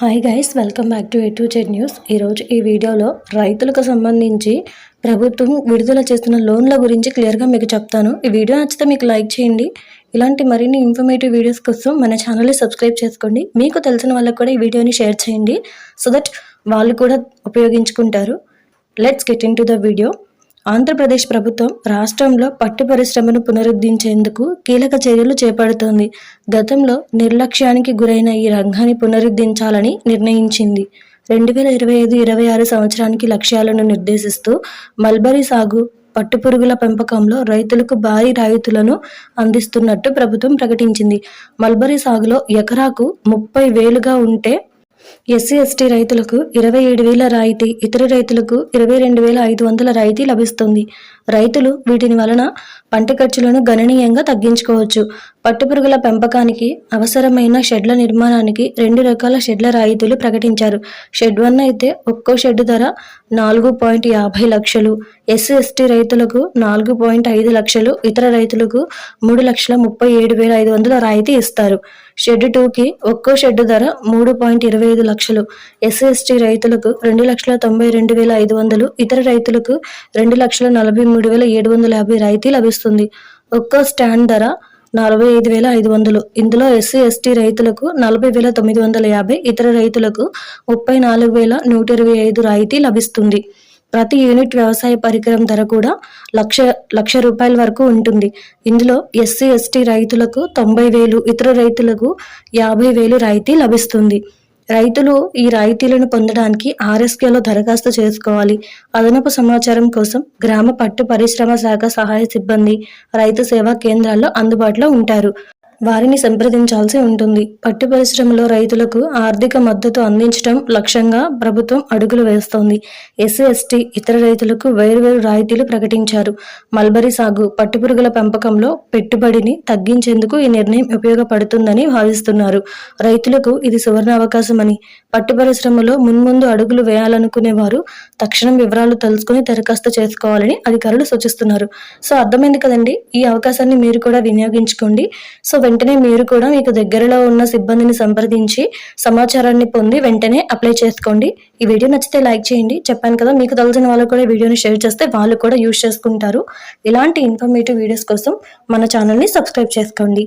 Hi guys welcome back to A to Z news ఈరోజు ఈ వీడియోలో రైతులకు సంబంధించి ప్రభుత్వం విడుదల చేస్తున్న లోన్ల గురించి క్లియర్గా మీకు చెప్తాను. ఈ వీడియో నచ్చితే మీకు లైక్ చేయండి. ఇలాంటి మరిన్ని ఇన్ఫర్మేటివ్ వీడియోస్ కోసం మన ఛానల్ని సబ్స్క్రైబ్ చేసుకోండి. మీకు తెలిసిన వాళ్ళకి కూడా ఈ వీడియోని షేర్ చేయండి. సో దట్ వాళ్ళు కూడా ఉపయోగించుకుంటారు. Let's get into the video Andhra Pradesh ప్రభుత్వం రాష్ట్రంలో పట్టు పరిశ్రమను పునరుద్ధరించేందుకు కీలక చర్యలు చేపడుతోంది. గతంలో నిర్లక్ష్యానికి గురైన ఈ రంగాన్ని పునరుద్ధరించాలని నిర్ణయించింది. రెండు వేల ఇరవై ఐదు ఇరవై ఆరు సంవత్సరానికి లక్ష్యాలను నిర్దేశిస్తూ మల్బరీ సాగు పట్టుపురుగుల పెంపకంలో రైతులకు భారీ రాయితులను అందిస్తున్నట్టు ప్రభుత్వం ప్రకటించింది. మల్బరీ సాగులో ఎకరాకు ముప్పై వేలుగా ఉంటే ఎస్సీ ఎస్టీ రైతులకు ఇరవై ఏడు వేల రాయితీ ఇతర రైతులకు ఇరవై రెండు వేల ఐదు వందల రాయితీ లభిస్తుంది. రైతులు వీటిని వలన పంట ఖర్చులను గణనీయంగా తగ్గించుకోవచ్చు. పట్టుపురుగుల పెంపకానికి అవసరమైన షెడ్ల నిర్మాణానికి రెండు రకాల షెడ్ల రాయితీలు ప్రకటించారు. షెడ్ వన్ అయితే ఒక్కో షెడ్ ధర నాలుగు పాయింట్ యాభై లక్షలు ఎస్సీ ఎస్టీ రైతులకు నాలుగు పాయింట్ ఐదు లక్షలు ఇతర రైతులకు మూడు లక్షల ముప్పై ఏడు వేల ఐదు వందల రాయితీ ఇస్తారు. షెడ్ టూకి ఒక్కో షెడ్ ధర మూడు పాయింట్ ఇరవై ఐదు లక్షలు ఎస్సీ ఎస్టీ రైతులకు రెండు లక్షల తొంభై రెండు వేల ఐదు వందలు ఇతర రైతులకు రెండు లక్షల నలభై మూడు వేల ఏడు వందల యాభై రాయితీ లభిస్తుంది. ఒక్కో స్టాండ్ ధర నలభై ఐదు వేల ఐదు వందలు. ఇందులో ఎస్సీ ఎస్టీ రైతులకు నలభై వేల తొమ్మిది వందల యాభై ఇతర రైతులకు ముప్పై నాలుగు వేల నూట ఇరవై ఐదు రాయితీ లభిస్తుంది. ప్రతి యూనిట్ వ్యవసాయ పరికరం ధర కూడా లక్ష లక్ష రూపాయల వరకు ఉంటుంది. ఇందులో ఎస్సీ ఎస్టీ రైతులకు తొంభై వేలు ఇతర రైతులకు యాభై వేలు రాయితీ లభిస్తుంది. రైతులు ఈ రాయితీలను పొందడానికి ఆర్ఎస్కేలో దరఖాస్తు చేసుకోవాలి. అదనపు సమాచారం కోసం గ్రామ పట్టు పరిశ్రమ శాఖ సహాయ సిబ్బంది రైతు సేవా కేంద్రాల్లో అందుబాటులో ఉంటారు. వారిని సంప్రదించాల్సి ఉంటుంది. పట్టు పరిశ్రమలో రైతులకు ఆర్థిక మద్దతు అందించడం లక్ష్యంగా ప్రభుత్వం అడుగులు వేస్తోంది. ఎస్సీ ఎస్టీ ఇతర రైతులకు వేరువేరు రాయితీలు ప్రకటించారు. మల్బరీ సాగు పట్టుపురుగుల పెంపకంలో పెట్టుబడిని తగ్గించేందుకు ఈ నిర్ణయం ఉపయోగపడుతుందని భావిస్తున్నారు. రైతులకు ఇది సువర్ణ అవకాశమని పట్టు పరిశ్రమలో మున్ముందు అడుగులు వేయాలనుకునే వారు తక్షణం వివరాలు తెలుసుకుని దరఖాస్తు చేసుకోవాలని అధికారులు సూచిస్తున్నారు. సో అర్థమైంది కదండి? ఈ అవకాశాన్ని మీరు కూడా వినియోగించుకోండి. సో వెంటనే మీరు కూడా మీకు దగ్గరలో ఉన్న సిబ్బందిని సంప్రదించి సమాచారాన్ని పొంది వెంటనే అప్లై చేసుకోండి. ఈ వీడియో నచ్చితే లైక్ చేయండి. చెప్పాను కదా మీకు తెలిసిన వాళ్ళు కూడా వీడియోని షేర్ చేస్తే వాళ్ళు కూడా యూజ్ చేసుకుంటారు. ఇలాంటి ఇన్ఫర్మేటివ్ వీడియోస్ కోసం మన ఛానల్ని సబ్స్క్రైబ్ చేసుకోండి.